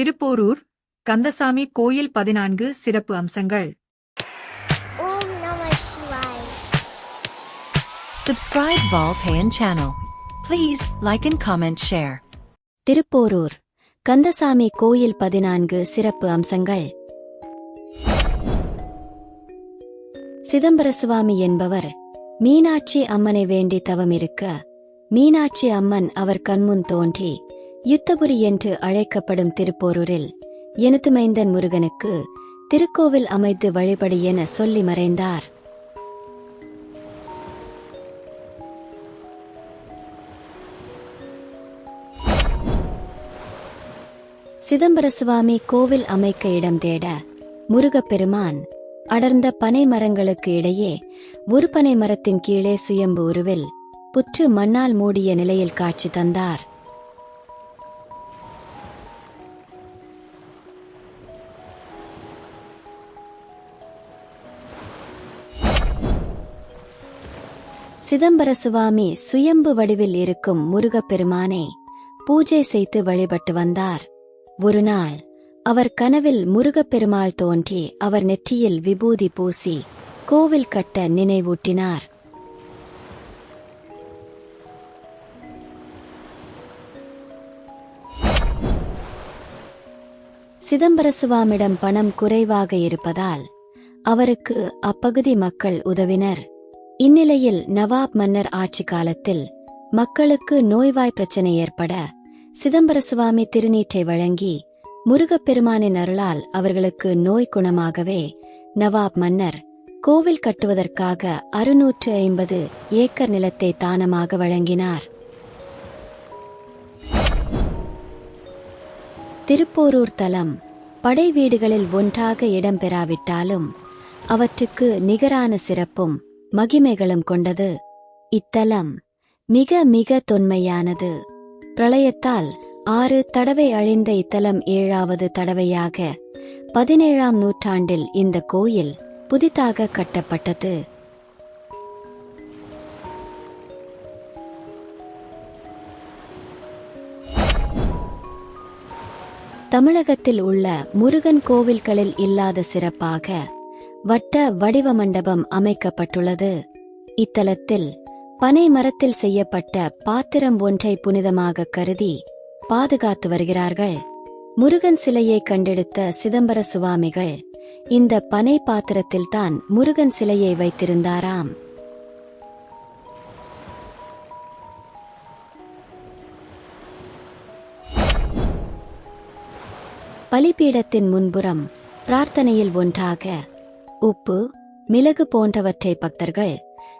திருப்போரூர் கந்தசாமி கோயில் பதினான்கு சிறப்பு அம்சங்கள் Subscribe Valpayan channel. Please like and comment share. Thiruporur Kandasamy கோயில் பதினான்கு சிறப்பு அம்சங்கள் சிதம்பரசுவாமி என்பவர் மீனாட்சி அம்மனை வேண்டி தவமிருக்க மீனாட்சி அம்மன் அவர் கண்முன் தோன்றி யுத்தபுரி என்று அழைக்கப்படும் திருப்போரூரில் எனது மைந்தன் முருகனுக்கு திருக்கோவில் அமைத்து வழிபடு என சொல்லி மறைந்தார். சிதம்பர சுவாமி கோவில் அமைக்க இடம் தேட முருகப்பெருமான் அடர்ந்த பனை மரங்களுக்கு இடையே ஒரு பனை மரத்தின் கீழே சுயம்பு உருவில் புற்று மண்ணால் மூடிய நிலையில் காட்சி தந்தார். சிதம்பர சுவாமி சுயம்பு வடிவில் இருக்கும் முருகப்பெருமானை பூஜை செய்து வழிபட்டு வந்தார். ஒரு நாள் அவர் கனவில் முருகப்பெருமாள் தோன்றி அவர் நெற்றியில் விபூதி பூசி கோவில் கட்ட நினைவூட்டினார். சிதம்பரசுவாமிடம் பணம் குறைவாக இருப்பதால் அவருக்கு அப்பகுதி மக்கள் உதவினர். இந்நிலையில் நவாப் மன்னர் ஆட்சி காலத்தில் மக்களுக்கு நோய்வாய் பிரச்சனை ஏற்பட சிதம்பரசுவாமி திருநீற்றை வழங்கி முருகப்பெருமானின் அருளால் அவர்களுக்கு நோய் குணமாகவே நவாப் மன்னர் கோவில் கட்டுவதற்காக அறுநூற்று ஐம்பது ஏக்கர் நிலத்தை தானமாக வழங்கினார். திருப்போரூர் தலம் படை வீடுகளில் ஒன்றாக இடம்பெறாவிட்டாலும் அவற்றுக்கு நிகரான சிறப்பும் மகிமைகளும் கொண்டது. இத்தலம் மிக மிக தொன்மையானது. பிரளயத்தால் ஆறு தடவை அழிந்த இத்தலம் ஏழாவது தடவையாக பதினேழாம் நூற்றாண்டில் இந்த கோயில் புதிதாக கட்டப்பட்டது. தமிழகத்தில் உள்ள முருகன் கோவில்களில் இல்லாத சிறப்பாக வட்ட வடிவ மண்டபம் அமைக்கப்பட்டுள்ளது. இத்தலத்தில் பனை மரத்தில் செய்யப்பட்ட பாத்திரம் ஒன்றை புனிதமாக கருதி பாதுகாத்து வருகிறார்கள். முருகன் சிலையை கண்டெடுத்த சிதம்பர சுவாமிகள் இந்த பனை பாத்திரத்தில்தான் முருகன் சிலையை வைத்திருந்தாராம். பலிபீடத்தின் முன்புறம் பிரார்த்தனையில் ஒன்றாக உப்பு மிளகு போன்றவற்றை பக்தர்கள்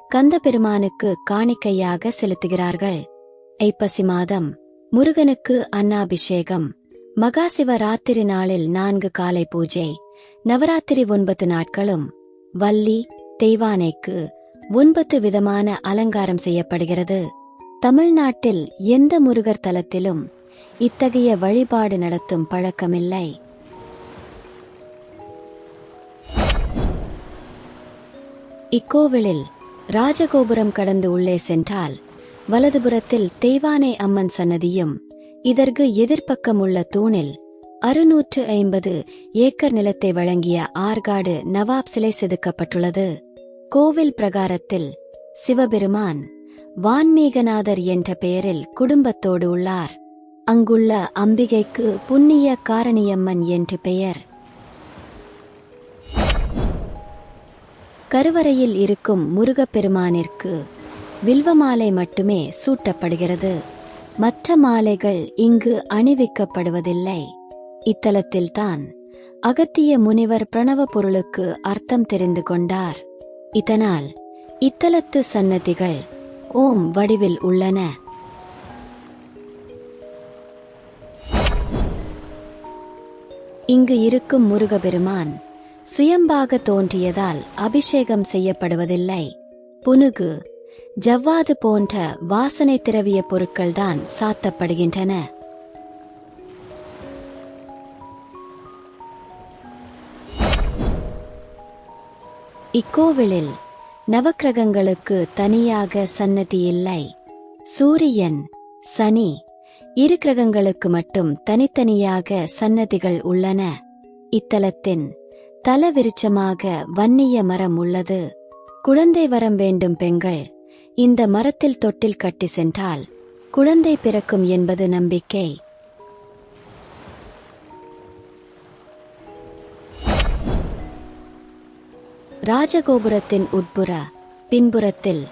கந்த பெருமானுக்கு காணிக்கையாக செலுத்துகிறார்கள். ஐப்பசி மாதம் முருகனுக்கு அன்னாபிஷேகம் மகாசிவராத்திரி நாளில் நான்கு காலை பூஜை நவராத்திரி ஒன்பது நாட்களும் வள்ளி தெய்வானைக்கு ஒன்பது விதமான அலங்காரம் செய்யப்படுகிறது. தமிழ்நாட்டில் எந்த முருகர் தலத்திலும் இத்தகைய வழிபாடு நடத்தும் பழக்கமில்லை. இக்கோவிலில் ராஜகோபுரம் கடந்து உள்ளே சென்றால் வலதுபுறத்தில் தெய்வானை அம்மன் சன்னதியும் இதற்கு எதிர்ப்பக்கம் உள்ள தூணில் அறுநூற்று ஐம்பது ஏக்கர் நிலத்தை வழங்கிய ஆர்காடு நவாப் சிலை செதுக்கப்பட்டுள்ளது. கோவில் பிரகாரத்தில் சிவபெருமான் வான்மீகநாதர் என்ற பெயரில் குடும்பத்தோடு உள்ளார். அங்குள்ள அம்பிகைக்கு புண்ணிய காரணியம்மன் என்று பெயர். கருவறையில் இருக்கும் முருகப்பெருமானிற்கு வில்வ மாலை மட்டுமே சூட்டப்படுகிறது. மற்ற மாலைகள் இங்கு அணிவிக்கப்படுவதில்லை. இத்தலத்தில்தான் அகத்திய முனிவர் பிரணவ பொருளுக்கு அர்த்தம் தெரிந்து கொண்டார். இதனால் இத்தலத்து சன்னதிகள் ஓம் வடிவில் உள்ளன. இங்கு இருக்கும் முருகபெருமான் சுயம்பாக தோன்றியதால் அபிஷேகம் செய்யப்படுவதில்லை. புனுகு ஜவ்வாது போன்ற வாசனை திரவிய பொருட்கள்தான் சாத்தப்படுகின்றன. இக்கோவிலில் நவக்கிரகங்களுக்கு தனியாக சன்னதி இல்லை. சூரியன் சனி இரு கிரகங்களுக்கு மட்டும் தனித்தனியாக சன்னதிகள் உள்ளன. இத்தலத்தின் தலவிருட்சமாக வன்னிய மரம் உள்ளது. குழந்தை வரம் வேண்டும் பெண்கள். இந்த மரத்தில் தொட்டில் கட்டி சென்றால் குழந்தை பிறக்கும் என்பது நம்பிக்கை. ராஜகோபுரத்தின் உட்புற பின்புறத்தில்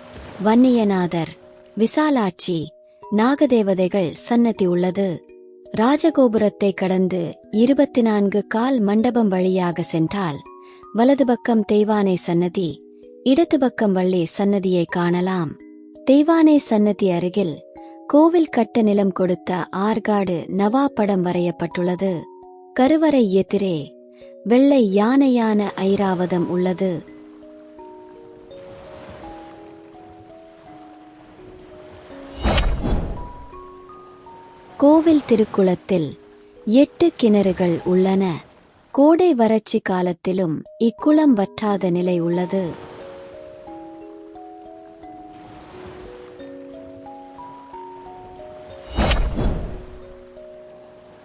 வன்னியநாதர் விசாலாட்சி நாகதேவதைகள் சன்னதி உள்ளது. ராஜகோபுரத்தை கடந்து இருபத்தி நான்கு கால் மண்டபம் வழியாக சென்றால் வலது பக்கம் தெய்வானை சன்னதி இடது பக்கம் வள்ளி சன்னதியை காணலாம். தெய்வானை சன்னதி அருகில் கோவில் கட்ட நிலம் கொடுத்த ஆர்காடு நவா படம் வரையப்பட்டுள்ளது. கருவறை எதிரே வெள்ளை யானையான ஐராவதம் உள்ளது. கோவில் திருக்குளத்தில் எட்டு கிணறுகள் உள்ளன. கோடை வறட்சி காலத்திலும் இக்குளம் வற்றாத நிலை உள்ளது.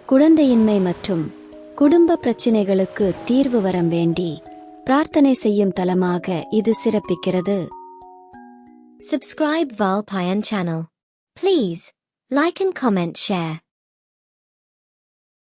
குழந்தையின்மை மற்றும் குடும்ப பிரச்சினைகளுக்கு தீர்வு வரம் வேண்டி பிரார்த்தனை செய்யும் தலமாக இது சிறப்பிக்கிறது. சிப்ஸ்க்ரைப் வால் பயன் channel please like and comment share.